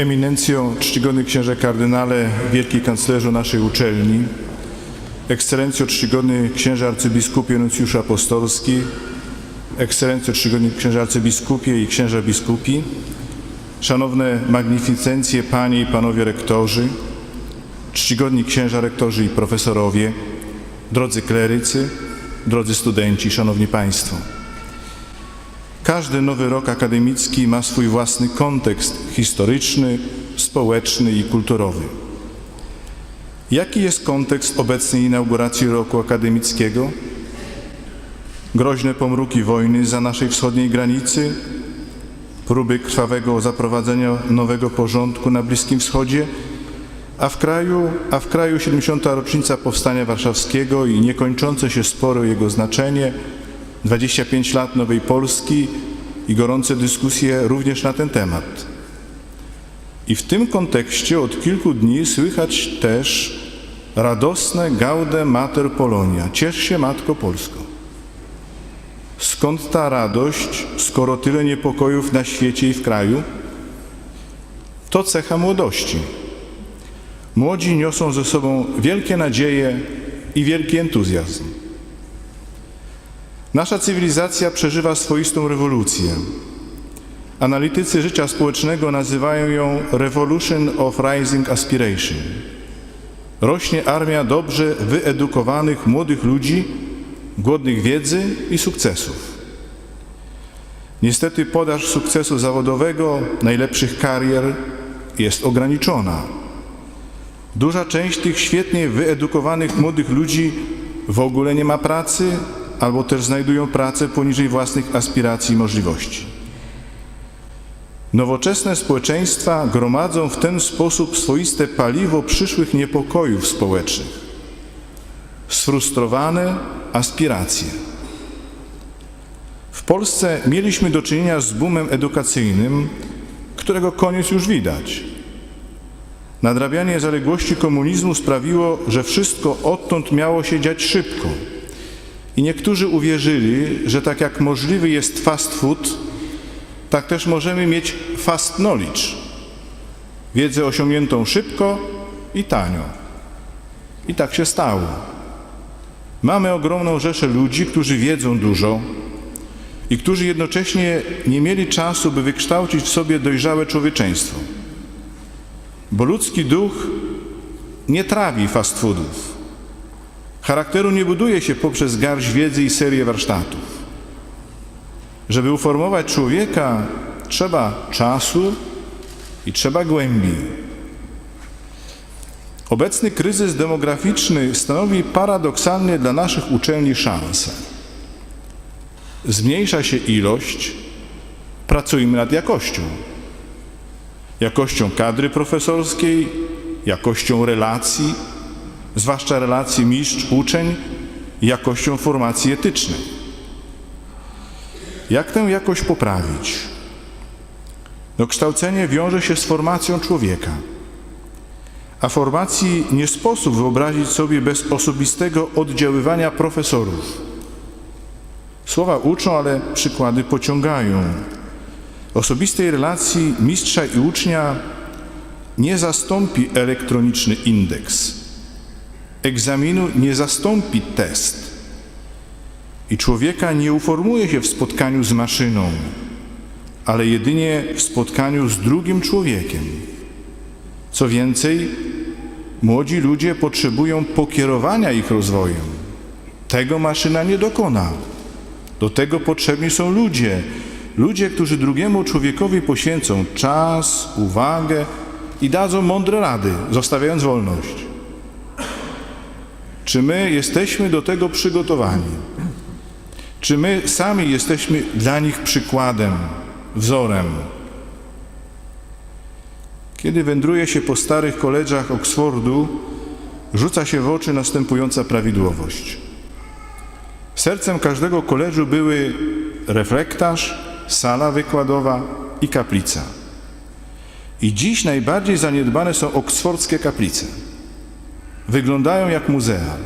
Eminencjo, czcigodny księże kardynale, wielki kanclerzu naszej uczelni, ekscelencjo, czcigodny księże arcybiskupie, nuncjusz apostolski, ekscelencjo, czcigodny księże arcybiskupie i księża biskupi, szanowne magnificencje, panie i panowie rektorzy, czcigodni księża rektorzy i profesorowie, drodzy klerycy, drodzy studenci, szanowni państwo. Każdy nowy rok akademicki ma swój własny kontekst historyczny, społeczny i kulturowy. Jaki jest kontekst obecnej inauguracji roku akademickiego? Groźne pomruki wojny za naszej wschodniej granicy, próby krwawego zaprowadzenia nowego porządku na Bliskim Wschodzie, a w kraju, a w kraju 70. rocznica Powstania Warszawskiego i niekończące się spory o jego znaczenie, 25 lat Nowej Polski i gorące dyskusje również na ten temat. I w tym kontekście od kilku dni słychać też radosne gaude mater Polonia. Ciesz się Matko Polsko. Skąd ta radość, skoro tyle niepokojów na świecie i w kraju? To cecha młodości. Młodzi niosą ze sobą wielkie nadzieje i wielki entuzjazm. Nasza cywilizacja przeżywa swoistą rewolucję. Analitycy życia społecznego nazywają ją Revolution of Rising Aspiration. Rośnie armia dobrze wyedukowanych młodych ludzi, głodnych wiedzy i sukcesów. Niestety podaż sukcesu zawodowego, najlepszych karier jest ograniczona. Duża część tych świetnie wyedukowanych młodych ludzi w ogóle nie ma pracy, albo też znajdują pracę poniżej własnych aspiracji i możliwości. Nowoczesne społeczeństwa gromadzą w ten sposób swoiste paliwo przyszłych niepokojów społecznych. Sfrustrowane aspiracje. W Polsce mieliśmy do czynienia z boomem edukacyjnym, którego koniec już widać. Nadrabianie zaległości komunizmu sprawiło, że wszystko odtąd miało się dziać szybko. I niektórzy uwierzyli, że tak jak możliwy jest fast food, tak też możemy mieć fast knowledge. Wiedzę osiągniętą szybko i tanio. I tak się stało. Mamy ogromną rzeszę ludzi, którzy wiedzą dużo i którzy jednocześnie nie mieli czasu, by wykształcić w sobie dojrzałe człowieczeństwo. Bo ludzki duch nie trawi fast foodów. Charakteru nie buduje się poprzez garść wiedzy i serię warsztatów. Żeby uformować człowieka, trzeba czasu i trzeba głębi. Obecny kryzys demograficzny stanowi paradoksalnie dla naszych uczelni szansę. Zmniejsza się ilość, pracujmy nad jakością. Jakością kadry profesorskiej, jakością relacji, zwłaszcza relacji mistrz-uczeń, jakością formacji etycznej. Jak tę jakość poprawić? No, kształcenie wiąże się z formacją człowieka, a formacji nie sposób wyobrazić sobie bez osobistego oddziaływania profesorów. Słowa uczą, ale przykłady pociągają. Osobistej relacji mistrza i ucznia nie zastąpi elektroniczny indeks. Egzaminu nie zastąpi test. I człowieka nie uformuje się w spotkaniu z maszyną, ale jedynie w spotkaniu z drugim człowiekiem. Co więcej, młodzi ludzie potrzebują pokierowania ich rozwojem. Tego maszyna nie dokona. Do tego potrzebni są ludzie. Ludzie, którzy drugiemu człowiekowi poświęcą czas, uwagę i dadzą mądre rady, zostawiając wolność. Czy my jesteśmy do tego przygotowani? Czy my sami jesteśmy dla nich przykładem, wzorem? Kiedy wędruje się po starych koledżach Oksfordu, rzuca się w oczy następująca prawidłowość. Sercem każdego koledżu były reflektarz, sala wykładowa i kaplica. I dziś najbardziej zaniedbane są oksfordzkie kaplice. Wyglądają jak muzea.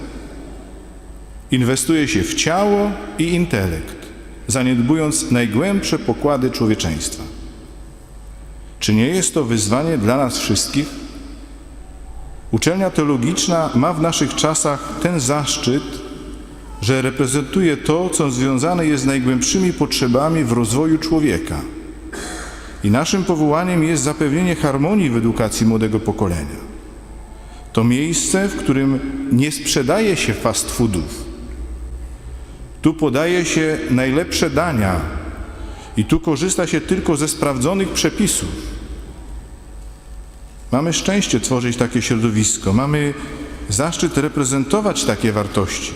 Inwestuje się w ciało i intelekt, zaniedbując najgłębsze pokłady człowieczeństwa. Czy nie jest to wyzwanie dla nas wszystkich? Uczelnia teologiczna ma w naszych czasach ten zaszczyt, że reprezentuje to, co związane jest z najgłębszymi potrzebami w rozwoju człowieka. I naszym powołaniem jest zapewnienie harmonii w edukacji młodego pokolenia. To miejsce, w którym nie sprzedaje się fast foodów. Tu podaje się najlepsze dania i tu korzysta się tylko ze sprawdzonych przepisów. Mamy szczęście tworzyć takie środowisko, mamy zaszczyt reprezentować takie wartości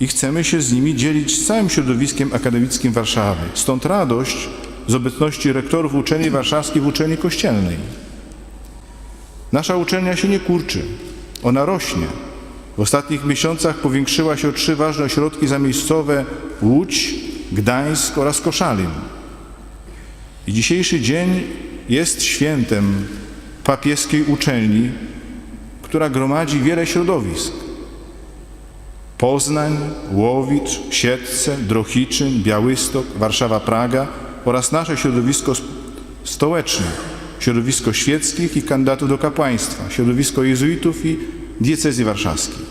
i chcemy się z nimi dzielić z całym środowiskiem akademickim Warszawy. Stąd radość z obecności rektorów uczelni warszawskiej w uczelni kościelnej. Nasza uczelnia się nie kurczy, ona rośnie. W ostatnich miesiącach powiększyła się o trzy ważne ośrodki zamiejscowe Łódź, Gdańsk oraz Koszalin. I dzisiejszy dzień jest świętem papieskiej uczelni, która gromadzi wiele środowisk. Poznań, Łowicz, Siedlce, Drohiczyn, Białystok, Warszawa, Praga oraz nasze środowisko stołeczne, środowisko świeckich i kandydatów do kapłaństwa, środowisko jezuitów i diecezji warszawskiej.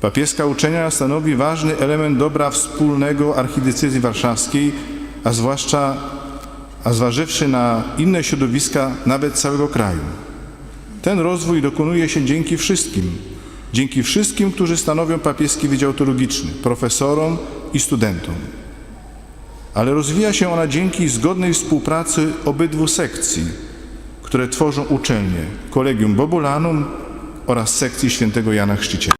Papieska uczenia stanowi ważny element dobra wspólnego archidiecezji warszawskiej, a zwłaszcza, a zważywszy na inne środowiska nawet całego kraju. Ten rozwój dokonuje się dzięki wszystkim, dzięki wszystkim, którzy stanowią papieski Wydział Teologiczny, profesorom i studentom. Ale rozwija się ona dzięki zgodnej współpracy obydwu sekcji, które tworzą uczelnię, Kolegium Bobulanum oraz sekcji świętego Jana Chrzciciela.